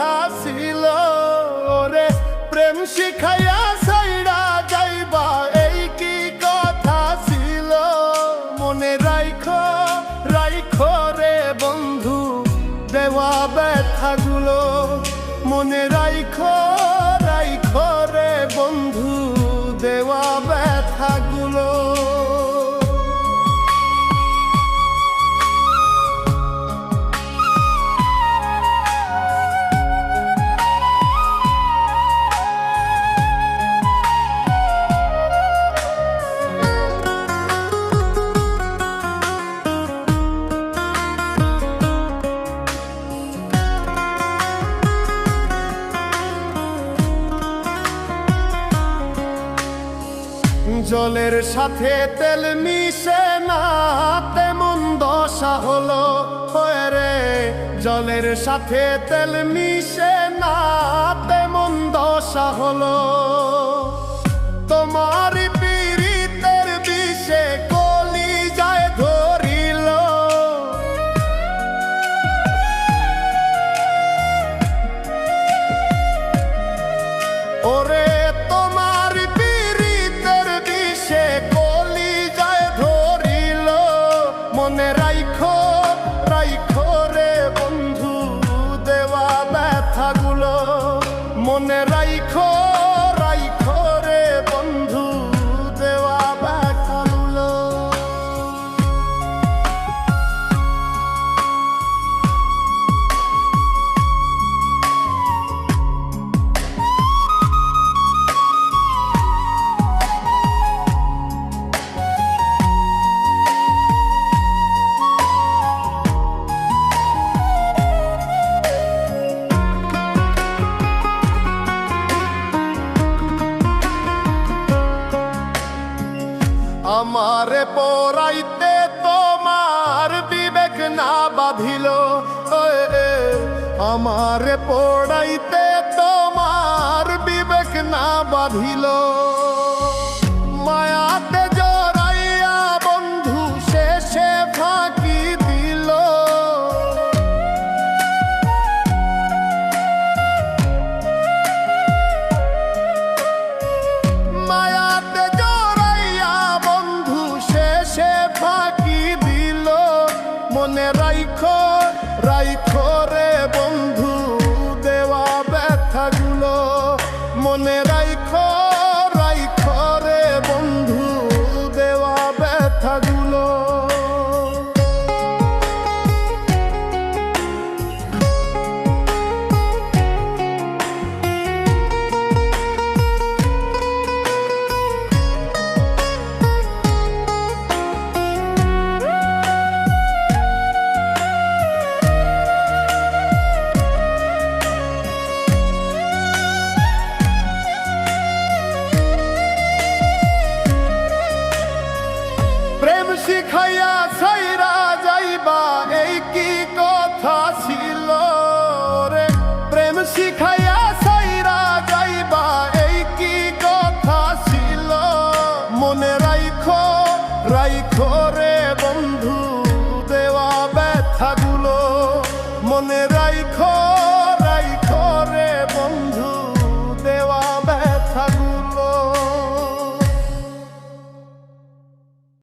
কথা ছিল রে, প্রেম শিখাইয়া সাইডা যাইবা, এই কি কথা ছিল? মনে রাইখো রাইখো রে বন্ধু, দেওয়া ব্যথাগুলো। মনে রাইখো রাইখো জলের সাথে তেল মিশে না, তেমন দশা হলো রে। জলের সাথে তেল মিশে না, তেমন দশা হলো। আমারে পড়াইতে তোমার বিবেক না বাঁধিল। আমার পড়াইতে তোমার বিবেক না বাঁধিল। মনে রাইখো রাইখো রে বন্ধু দেওয়া ব্যথাগুলো মনে শিখাইয়া ছাইরা যাইবা, এই কি কথা ছিল রে? প্রেম শিখাইয়া ছাইরা যাইবা, এই কি কথা ছিল? মনে রাইখো রাইখো রে।